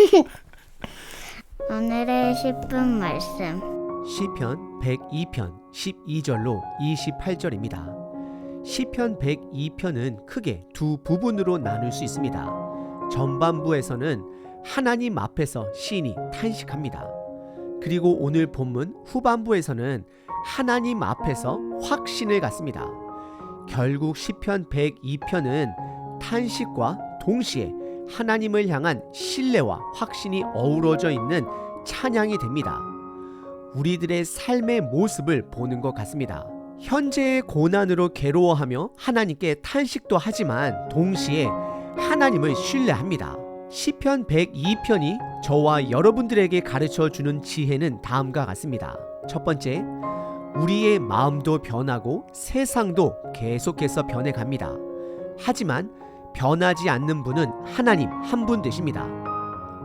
오늘의 10분 말씀. 시편 102편 12절로 28절입니다. 시편 102편은 크게 두 부분으로 나눌 수 있습니다. 전반부에서는 하나님 앞에서 시인이 탄식합니다. 그리고 오늘 본문 후반부에서는 하나님 앞에서 확신을 갖습니다. 결국 시편 102편은 탄식과 동시에 하나님을 향한 신뢰와 확신이 어우러져 있는 찬양이 됩니다. 우리들의 삶의 모습을 보는 것 같습니다. 현재의 고난으로 괴로워하며 하나님께 탄식도 하지만 동시에 하나님을 신뢰합니다. 시편 102편이 저와 여러분들에게 가르쳐 주는 지혜는 다음과 같습니다. 첫 번째, 우리의 마음도 변하고 세상도 계속해서 변해갑니다. 하지만 변하지 않는 분은 하나님 한 분 되십니다.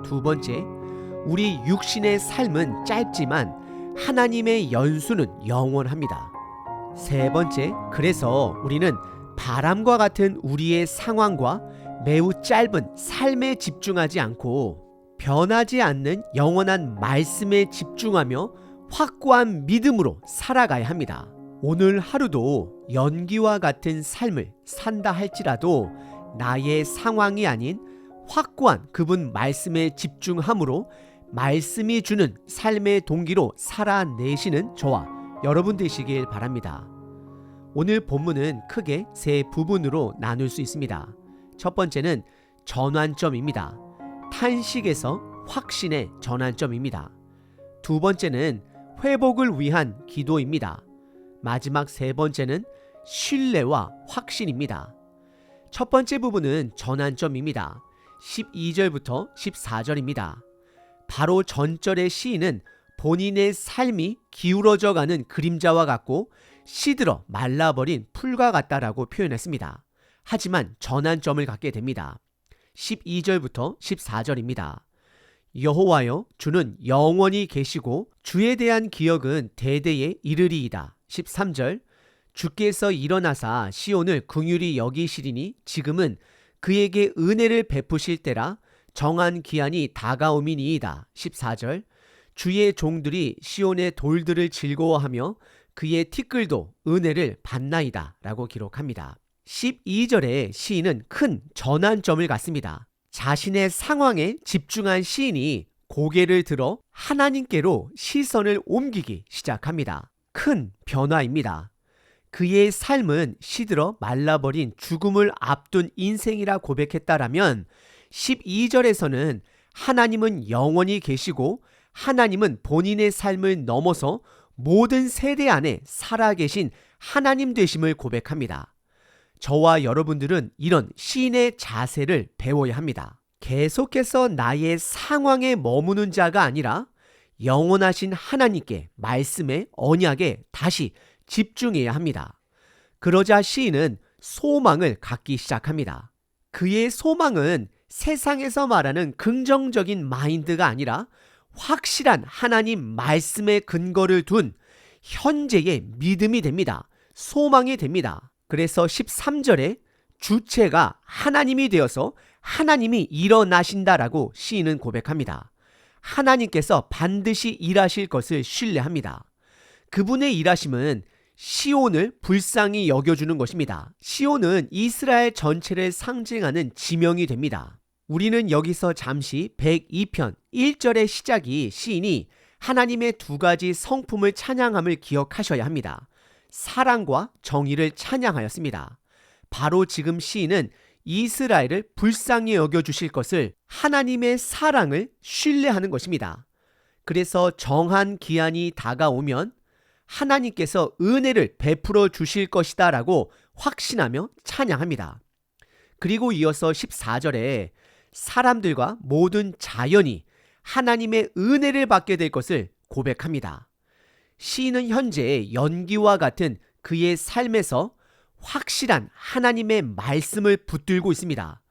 두 번째, 우리 육신의 삶은 짧지만 하나님의 연수는 영원합니다. 세 번째, 그래서 우리는 바람과 같은 우리의 상황과 매우 짧은 삶에 집중하지 않고 변하지 않는 영원한 말씀에 집중하며 확고한 믿음으로 살아가야 합니다. 오늘 하루도 연기와 같은 삶을 산다 할지라도 나의 상황이 아닌 확고한 그분 말씀에 집중함으로 말씀이 주는 삶의 동기로 살아내시는 저와 여러분 되시길 바랍니다. 오늘 본문은 크게 세 부분으로 나눌 수 있습니다. 첫 번째는 전환점입니다. 탄식에서 확신의 전환점입니다. 두 번째는 회복을 위한 기도입니다. 마지막 세 번째는 신뢰와 확신입니다. 첫 번째 부분은 전환점입니다. 12절부터 14절입니다. 바로 전절의 시인은 본인의 삶이 기울어져 가는 그림자와 같고 시들어 말라버린 풀과 같다라고 표현했습니다. 하지만 전환점을 갖게 됩니다. 12절부터 14절입니다. 여호와여 주는 영원히 계시고 주에 대한 기억은 대대에 이르리이다. 13절 주께서 일어나사 시온을 긍휼히 여기시리니 지금은 그에게 은혜를 베푸실 때라 정한 기한이 다가오미니이다. 14절 주의 종들이 시온의 돌들을 즐거워하며 그의 티끌도 은혜를 받나이다. 라고 기록합니다. 12절에 시인은 큰 전환점을 갖습니다. 자신의 상황에 집중한 시인이 고개를 들어 하나님께로 시선을 옮기기 시작합니다. 큰 변화입니다. 그의 삶은 시들어 말라버린 죽음을 앞둔 인생이라 고백했다라면 12절에서는 하나님은 영원히 계시고 하나님은 본인의 삶을 넘어서 모든 세대 안에 살아계신 하나님 되심을 고백합니다. 저와 여러분들은 이런 시인의 자세를 배워야 합니다. 계속해서 나의 상황에 머무는 자가 아니라 영원하신 하나님께 말씀에 언약에 다시 집중해야 합니다. 그러자 시인은 소망을 갖기 시작합니다. 그의 소망은 세상에서 말하는 긍정적인 마인드가 아니라 확실한 하나님 말씀의 근거를 둔 현재의 믿음이 됩니다. 소망이 됩니다. 그래서 13절에 주체가 하나님이 되어서 하나님이 일어나신다라고 시인은 고백합니다. 하나님께서 반드시 일하실 것을 신뢰합니다. 그분의 일하심은 시온을 불쌍히 여겨주는 것입니다. 시온은 이스라엘 전체를 상징하는 지명이 됩니다. 우리는 여기서 잠시 102편 1절의 시작이 시인이 하나님의 두 가지 성품을 찬양함을 기억하셔야 합니다. 사랑과 정의를 찬양하였습니다. 바로 지금 시인은 이스라엘을 불쌍히 여겨주실 것을 하나님의 사랑을 신뢰하는 것입니다. 그래서 정한 기한이 다가오면 하나님께서 은혜를 베풀어 주실 것이다 라고 확신하며 찬양합니다. 그리고 이어서 14절에 사람들과 모든 자연이 하나님의 은혜를 받게 될 것을 고백합니다. 시인은 현재 연기와 같은 그의 삶에서 확실한 하나님의 말씀을 붙들고 있습니다.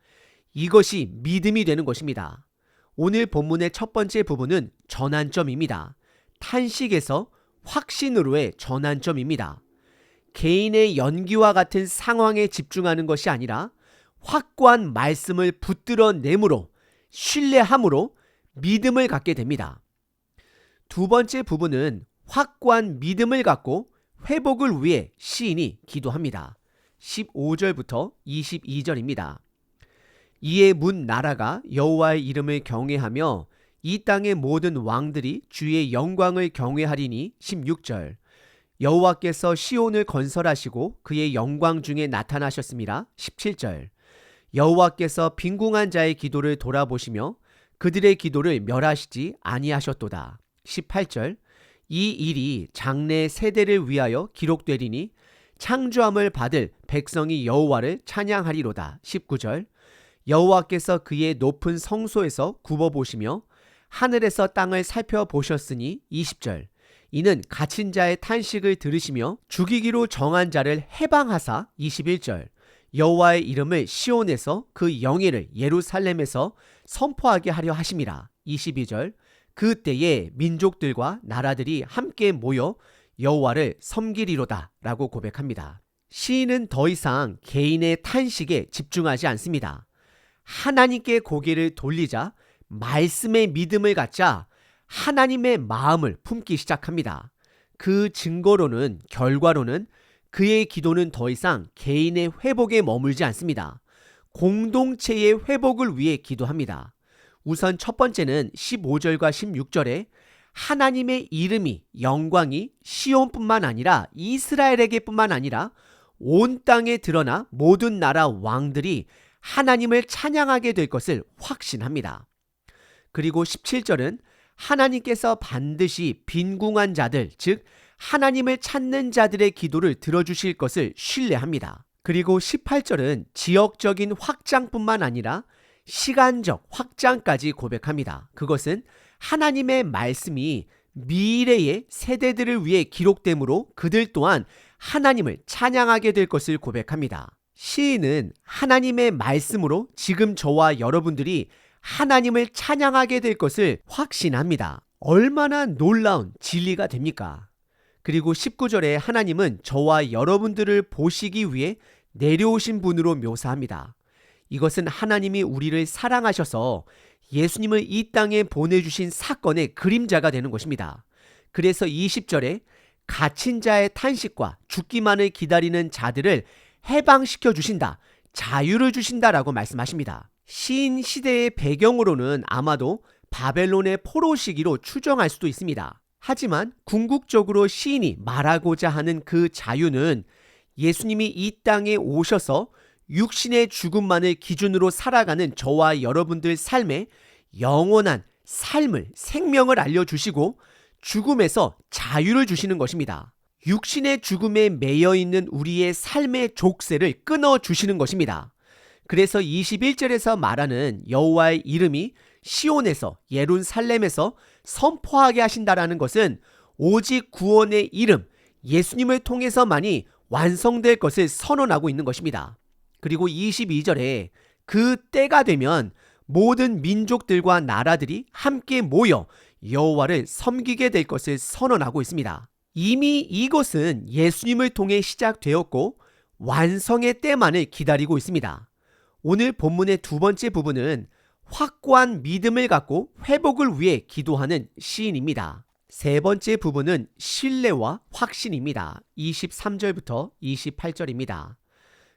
이것이 믿음이 되는 것입니다. 오늘 본문의 첫 번째 부분은 전환점입니다. 탄식에서 확신으로의 전환점입니다. 개인의 연기와 같은 상황에 집중하는 것이 아니라 확고한 말씀을 붙들어 내므로 신뢰함으로 믿음을 갖게 됩니다. 두 번째 부분은 확고한 믿음을 갖고 회복을 위해 시인이 기도합니다. 15절부터 22절입니다. 이에 문 나라가 여호와의 이름을 경외하며 이 땅의 모든 왕들이 주의 영광을 경외하리니 16절 여호와께서 시온을 건설하시고 그의 영광 중에 나타나셨습니다. 17절 여호와께서 빈궁한 자의 기도를 돌아보시며 그들의 기도를 멸하시지 아니하셨도다. 18절 이 일이 장래 세대를 위하여 기록되리니 창조함을 받을 백성이 여호와를 찬양하리로다. 19절 여호와께서 그의 높은 성소에서 굽어 보시며 하늘에서 땅을 살펴보셨으니 20절 이는 갇힌 자의 탄식을 들으시며 죽이기로 정한 자를 해방하사 21절 여호와의 이름을 시온에서 그 영예를 예루살렘에서 선포하게 하려 하심이라 22절 그 때에 민족들과 나라들이 함께 모여 여호와를 섬기리로다라고 고백합니다. 시인은 더 이상 개인의 탄식에 집중하지 않습니다. 하나님께 고개를 돌리자 말씀의 믿음을 갖자 하나님의 마음을 품기 시작합니다. 그 증거로는 결과로는 그의 기도는 더 이상 개인의 회복에 머물지 않습니다. 공동체의 회복을 위해 기도합니다. 우선 첫 번째는 15절과 16절에 하나님의 이름이 영광이 시온뿐만 아니라 이스라엘에게뿐만 아니라 온 땅에 드러나 모든 나라 왕들이 하나님을 찬양하게 될 것을 확신합니다. 그리고 17절은 하나님께서 반드시 빈궁한 자들, 즉 하나님을 찾는 자들의 기도를 들어주실 것을 신뢰합니다. 그리고 18절은 지역적인 확장뿐만 아니라 시간적 확장까지 고백합니다. 그것은 하나님의 말씀이 미래의 세대들을 위해 기록되므로 그들 또한 하나님을 찬양하게 될 것을 고백합니다. 시인은 하나님의 말씀으로 지금 저와 여러분들이 하나님을 찬양하게 될 것을 확신합니다. 얼마나 놀라운 진리가 됩니까? 그리고 19절에 하나님은 저와 여러분들을 보시기 위해 내려오신 분으로 묘사합니다. 이것은 하나님이 우리를 사랑하셔서 예수님을 이 땅에 보내주신 사건의 그림자가 되는 것입니다. 그래서 20절에 갇힌 자의 탄식과 죽기만을 기다리는 자들을 해방시켜 주신다. 자유를 주신다라고 말씀하십니다. 시인 시대의 배경으로는 아마도 바벨론의 포로 시기로 추정할 수도 있습니다. 하지만 궁극적으로 시인이 말하고자 하는 그 자유는 예수님이 이 땅에 오셔서 육신의 죽음만을 기준으로 살아가는 저와 여러분들 삶에 영원한 삶을, 생명을 알려주시고 죽음에서 자유를 주시는 것입니다. 육신의 죽음에 매여 있는 우리의 삶의 족쇄를 끊어 주시는 것입니다. 그래서 21절에서 말하는 여호와의 이름이 시온에서 예룬살렘에서 선포하게 하신다라는 것은 오직 구원의 이름 예수님을 통해서만이 완성될 것을 선언하고 있는 것입니다. 그리고 22절에 그 때가 되면 모든 민족들과 나라들이 함께 모여 여호와를 섬기게 될 것을 선언하고 있습니다. 이미 이것은 예수님을 통해 시작되었고 완성의 때만을 기다리고 있습니다. 오늘 본문의 두 번째 부분은 확고한 믿음을 갖고 회복을 위해 기도하는 시인입니다. 세 번째 부분은 신뢰와 확신입니다. 23절부터 28절입니다.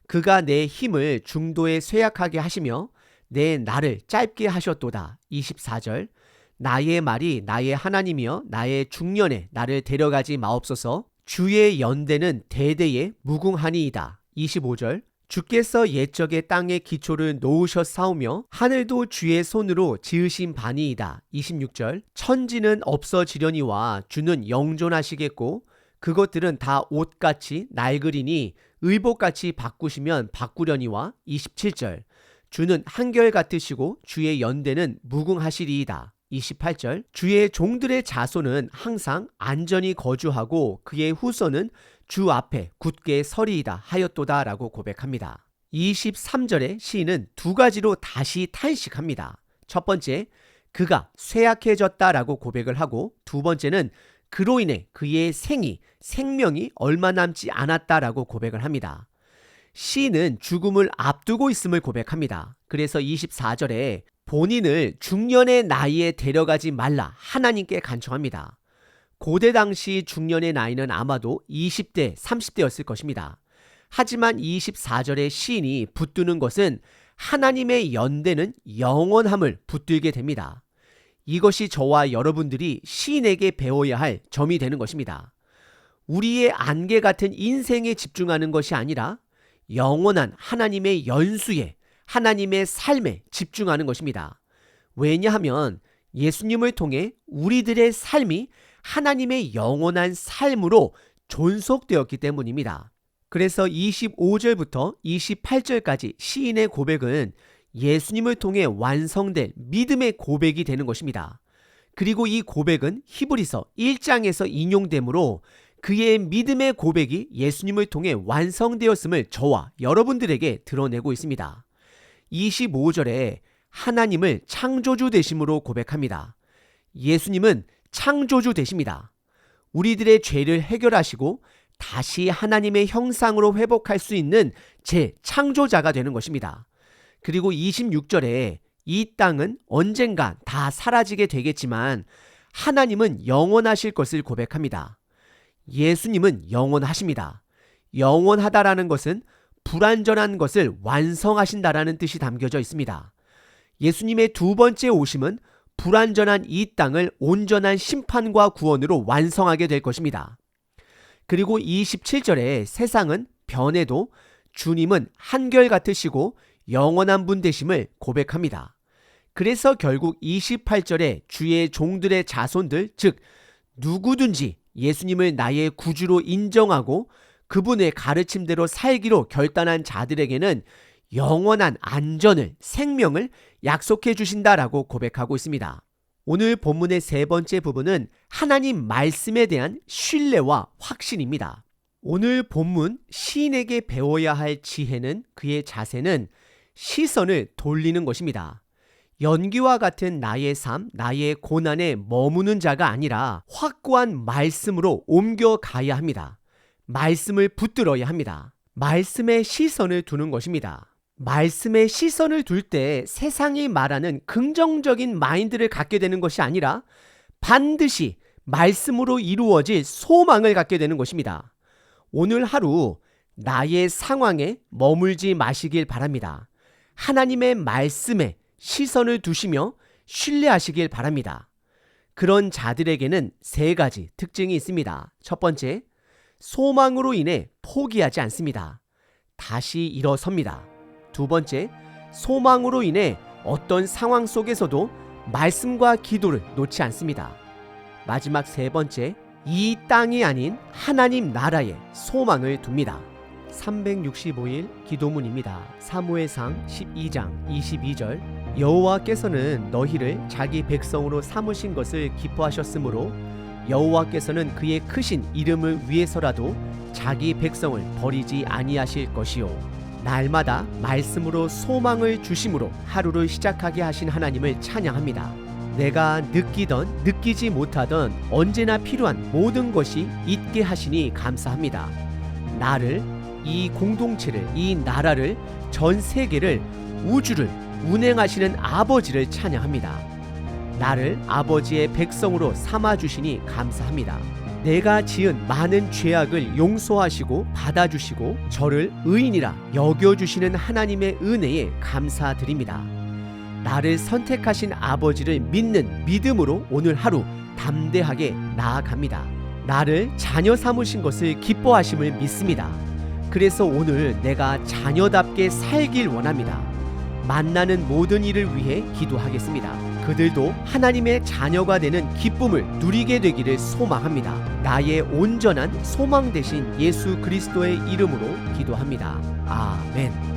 그가 내 힘을 중도에 쇠약하게 하시며 내 날을 짧게 하셨도다. 24절. 나의 말이 나의 하나님이여 나의 중년에 나를 데려가지 마옵소서. 주의 연대는 대대에 무궁하니이다. 25절. 주께서 옛적의 땅의 기초를 놓으셨사오며 하늘도 주의 손으로 지으신 바니이다. 26절. 천지는 없어지려니와 주는 영존하시겠고 그것들은 다 옷같이 낡으리니 의복같이 바꾸시면 바꾸려니와 27절. 주는 한결 같으시고 주의 연대는 무궁하시리이다. 28절 주의 종들의 자손은 항상 안전히 거주하고 그의 후손은 주 앞에 굳게 서리이다 하였도다라고 고백합니다. 23절의 시인은 두 가지로 다시 탄식합니다. 첫 번째, 그가 쇠약해졌다라고 고백을 하고 두 번째는 그로 인해 그의 생이 생명이 얼마 남지 않았다라고 고백을 합니다. 시인은 죽음을 앞두고 있음을 고백합니다. 그래서 24절에 본인을 중년의 나이에 데려가지 말라 하나님께 간청합니다. 고대 당시 중년의 나이는 아마도 20대, 30대였을 것입니다. 하지만 24절의 시인이 붙드는 것은 하나님의 연대는 영원함을 붙들게 됩니다. 이것이 저와 여러분들이 시인에게 배워야 할 점이 되는 것입니다. 우리의 안개 같은 인생에 집중하는 것이 아니라 영원한 하나님의 연수에 하나님의 삶에 집중하는 것입니다. 왜냐하면 예수님을 통해 우리들의 삶이 하나님의 영원한 삶으로 존속되었기 때문입니다. 그래서 25절부터 28절까지 시인의 고백은 예수님을 통해 완성될 믿음의 고백이 되는 것입니다. 그리고 이 고백은 히브리서 1장에서 인용되므로 그의 믿음의 고백이 예수님을 통해 완성되었음을 저와 여러분들에게 드러내고 있습니다. 25절에 하나님을 창조주 되심으로 고백합니다. 예수님은 창조주 되십니다. 우리들의 죄를 해결하시고 다시 하나님의 형상으로 회복할 수 있는 제 창조자가 되는 것입니다. 그리고 26절에 이 땅은 언젠가 다 사라지게 되겠지만 하나님은 영원하실 것을 고백합니다. 예수님은 영원하십니다. 영원하다라는 것은 불완전한 것을 완성하신다라는 뜻이 담겨져 있습니다. 예수님의 두 번째 오심은 불완전한 이 땅을 온전한 심판과 구원으로 완성하게 될 것입니다. 그리고 27절에 세상은 변해도 주님은 한결같으시고 영원한 분 되심을 고백합니다. 그래서 결국 28절에 주의 종들의 자손들, 즉, 누구든지 예수님을 나의 구주로 인정하고 그분의 가르침대로 살기로 결단한 자들에게는 영원한 안전을, 생명을 약속해 주신다라고 고백하고 있습니다. 오늘 본문의 세 번째 부분은 하나님 말씀에 대한 신뢰와 확신입니다. 오늘 본문 시인에게 배워야 할 지혜는 그의 자세는 시선을 돌리는 것입니다. 연기와 같은 나의 삶, 나의 고난에 머무는 자가 아니라 확고한 말씀으로 옮겨가야 합니다. 말씀을 붙들어야 합니다. 말씀에 시선을 두는 것입니다. 말씀에 시선을 둘 때 세상이 말하는 긍정적인 마인드를 갖게 되는 것이 아니라 반드시 말씀으로 이루어질 소망을 갖게 되는 것입니다. 오늘 하루 나의 상황에 머물지 마시길 바랍니다. 하나님의 말씀에 시선을 두시며 신뢰하시길 바랍니다. 그런 자들에게는 세 가지 특징이 있습니다. 첫 번째, 소망으로 인해 포기하지 않습니다. 다시 일어섭니다. 두 번째, 소망으로 인해 어떤 상황 속에서도 말씀과 기도를 놓지 않습니다. 마지막 세 번째, 이 땅이 아닌 하나님 나라에 소망을 둡니다. 365일 기도문입니다. 사무엘상 12장 22절 여호와께서는 너희를 자기 백성으로 삼으신 것을 기뻐하셨으므로 여호와께서는 그의 크신 이름을 위해서라도 자기 백성을 버리지 아니하실 것이요 날마다 말씀으로 소망을 주심으로 하루를 시작하게 하신 하나님을 찬양합니다. 내가 느끼던 느끼지 못하던 언제나 필요한 모든 것이 있게 하시니 감사합니다. 나를 이 공동체를 이 나라를 전 세계를 우주를 운행하시는 아버지를 찬양합니다. 나를 아버지의 백성으로 삼아 주시니 감사합니다. 내가 지은 많은 죄악을 용서하시고 받아주시고 저를 의인이라 여겨주시는 하나님의 은혜에 감사드립니다. 나를 선택하신 아버지를 믿는 믿음으로 오늘 하루 담대하게 나아갑니다. 나를 자녀 삼으신 것을 기뻐하심을 믿습니다. 그래서 오늘 내가 자녀답게 살길 원합니다. 만나는 모든 일을 위해 기도하겠습니다. 그들도 하나님의 자녀가 되는 기쁨을 누리게 되기를 소망합니다. 나의 온전한 소망 대신 예수 그리스도의 이름으로 기도합니다. 아멘.